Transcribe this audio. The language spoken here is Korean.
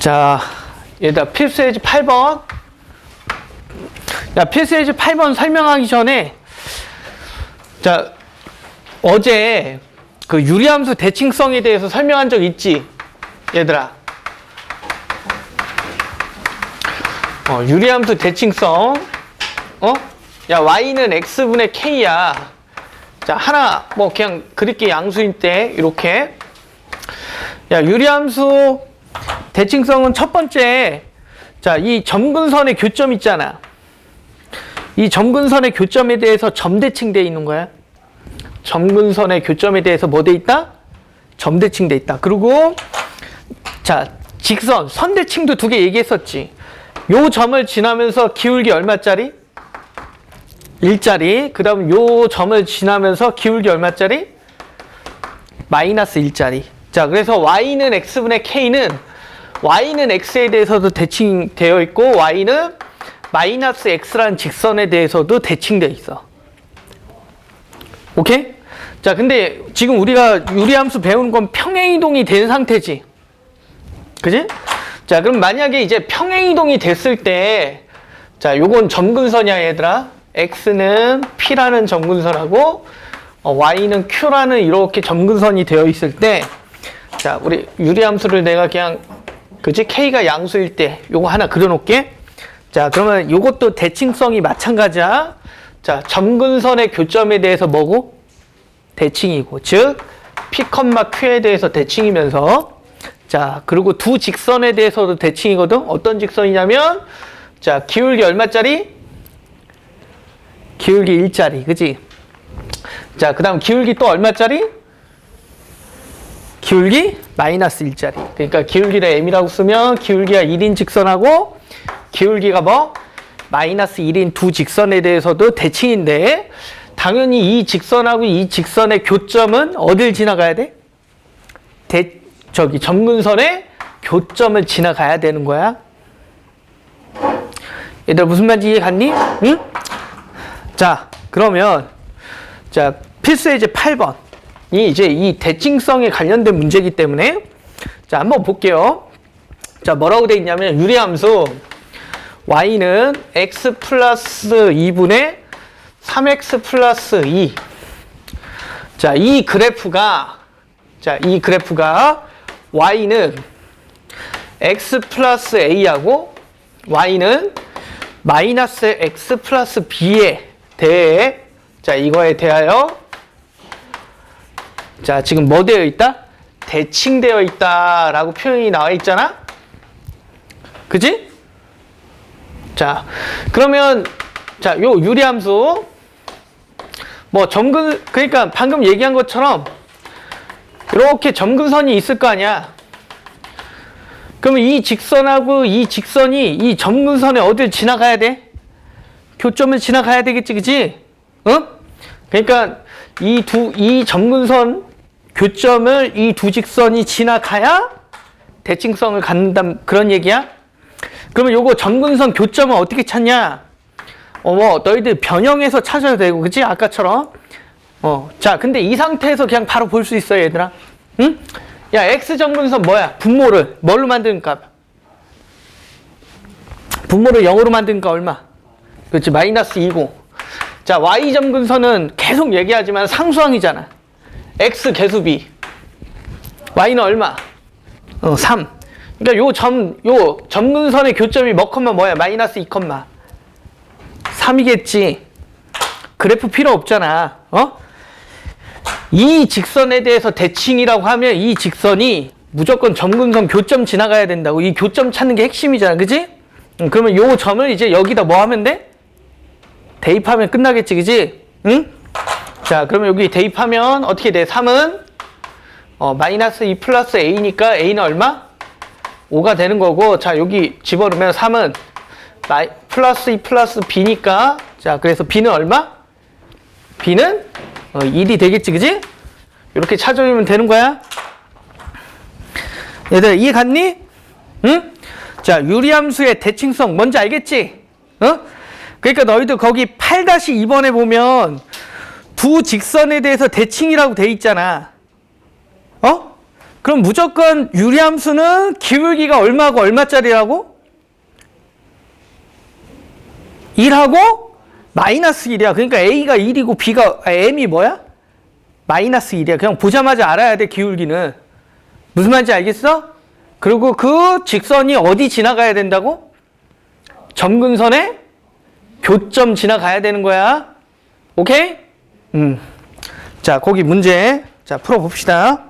자, 얘들아, 필수 예제 8번. 야, 필수 예제 8번 설명하기 전에, 자, 어제 그 유리함수 대칭성에 대해서 설명한 적 있지? 얘들아. 어, 유리함수 대칭성. 어? 야, y는 x분의 k야. 자, 하나, 뭐, 그냥 그렇게 양수일 때, 이렇게. 야, 유리함수 대칭성은 첫 번째, 자, 이 점근선의 교점 있잖아. 이 점근선의 교점에 대해서 점대칭돼 있는 거야. 점근선의 교점에 대해서 뭐 돼 있다? 점대칭돼 있다. 그리고, 자, 직선, 선대칭도 두 개 얘기했었지. 요 점을 지나면서 기울기 얼마짜리? 1짜리. 그 다음 요 점을 지나면서 기울기 얼마짜리? 마이너스 1짜리. 자, 그래서 y는 x분의 k는 y는 x에 대해서도 대칭되어 있고 y는 마이너스 x라는 직선에 대해서도 대칭되어 있어. 오케이? 자, 근데 지금 우리가 유리함수 배우는 건 평행이동이 된 상태지. 그지? 자, 그럼 만약에 이제 평행이동이 됐을 때, 자, 요건 점근선이야, 얘들아. x는 p라는 점근선하고, 어, y는 q라는 이렇게 점근선이 되어 있을 때, 자, 우리 유리함수를 내가 그냥, 그지? k가 양수일 때, 요거 하나 그려놓을게. 자, 그러면 요것도 대칭성이 마찬가지야. 자, 점근선의 교점에 대해서 뭐고? 대칭이고, 즉, p, q에 대해서 대칭이면서, 자, 그리고 두 직선에 대해서도 대칭이거든. 어떤 직선이냐면, 자, 기울기 얼마짜리? 기울기 1짜리, 그지? 자, 그 다음 기울기 또 얼마짜리? 기울기 마이너스 1짜리. 그러니까 기울기를 m이라고 쓰면 기울기가 1인 직선하고 기울기가 뭐? 마이너스 1인 두 직선에 대해서도 대칭인데 당연히 이 직선하고 이 직선의 교점은 어딜 지나가야 돼? 대, 저기 점근선의 교점을 지나가야 되는 거야. 얘들 무슨 말인지 이해 갔니? 응? 자, 그러면 자, 필수 예제 8번. 이 이제 이 대칭성에 관련된 문제이기 때문에 자, 한번 볼게요. 자, 뭐라고 돼 있냐면 유리함수 y는 x 플러스 2분의 3x 플러스 2. 자, 이 그래프가 자, 이 그래프가 y는 x 플러스 a하고 y는 마이너스 x 플러스 b에 대해 자, 이거에 대하여 자, 지금 뭐 되어 있다? 대칭되어 있다 라고 표현이 나와 있잖아? 그지? 자, 그러면, 자, 요 유리함수, 뭐, 점근, 그러니까 방금 얘기한 것처럼, 이렇게 점근선이 있을 거 아니야? 그러면 이 직선하고 이 직선이 이 점근선에 어딜 지나가야 돼? 교점을 지나가야 되겠지, 그지? 응? 그러니까 이 두, 이 점근선 교점을 이 두 직선이 지나가야 대칭성을 갖는다 그런 얘기야? 그러면 요거 점근선 교점은 어떻게 찾냐? 어, 뭐, 너희들 변형해서 찾아도 되고, 그치? 아까처럼. 어, 자, 근데 이 상태에서 그냥 바로 볼 수 있어, 얘들아. 응? 야, X 점근선 뭐야? 분모를 뭘로 만드니까? 분모를 0으로 만드니까 얼마? 그렇지, 마이너스 2고. 자, Y 점근선은 계속 얘기하지만 상수항이잖아. X 개수비. Y는 얼마? 어, 3. 그러니까 요 점, 요 점근선의 교점이 뭐 컴마 뭐야? 마이너스 2 컴마. 3이겠지. 그래프 필요 없잖아. 어? 이 직선에 대해서 대칭이라고 하면 이 직선이 무조건 점근선 교점 지나가야 된다고. 이 교점 찾는 게 핵심이잖아. 그지? 응, 그러면 요 점을 이제 여기다 뭐 하면 돼? 대입하면 끝나겠지. 그지? 응? 자, 그러면 여기 대입하면 어떻게 돼? 3은 어, 마이너스 2 플러스 a니까 a는 얼마? 5가 되는 거고 자 여기 집어넣으면 3은 마이, 플러스 2 플러스 b니까 자 그래서 b는 얼마? b는 어, 1이 되겠지 그지? 이렇게 찾아주면 되는 거야 얘들 이해 갔니? 응? 자 유리함수의 대칭성 뭔지 알겠지? 어? 그러니까 너희들 거기 8-2번에 보면 두 직선에 대해서 대칭이라고 돼 있잖아 어? 그럼 무조건 유리함수는 기울기가 얼마고 얼마짜리라고? 1하고 마이너스 1이야. 그러니까 A가 1이고 B가 아, M이 뭐야? 마이너스 1이야. 그냥 보자마자 알아야 돼, 기울기는. 무슨 말인지 알겠어? 그리고 그 직선이 어디 지나가야 된다고? 점근선에 교점 지나가야 되는 거야. 오케이? 음. 자, 거기 문제. 자, 풀어 봅시다.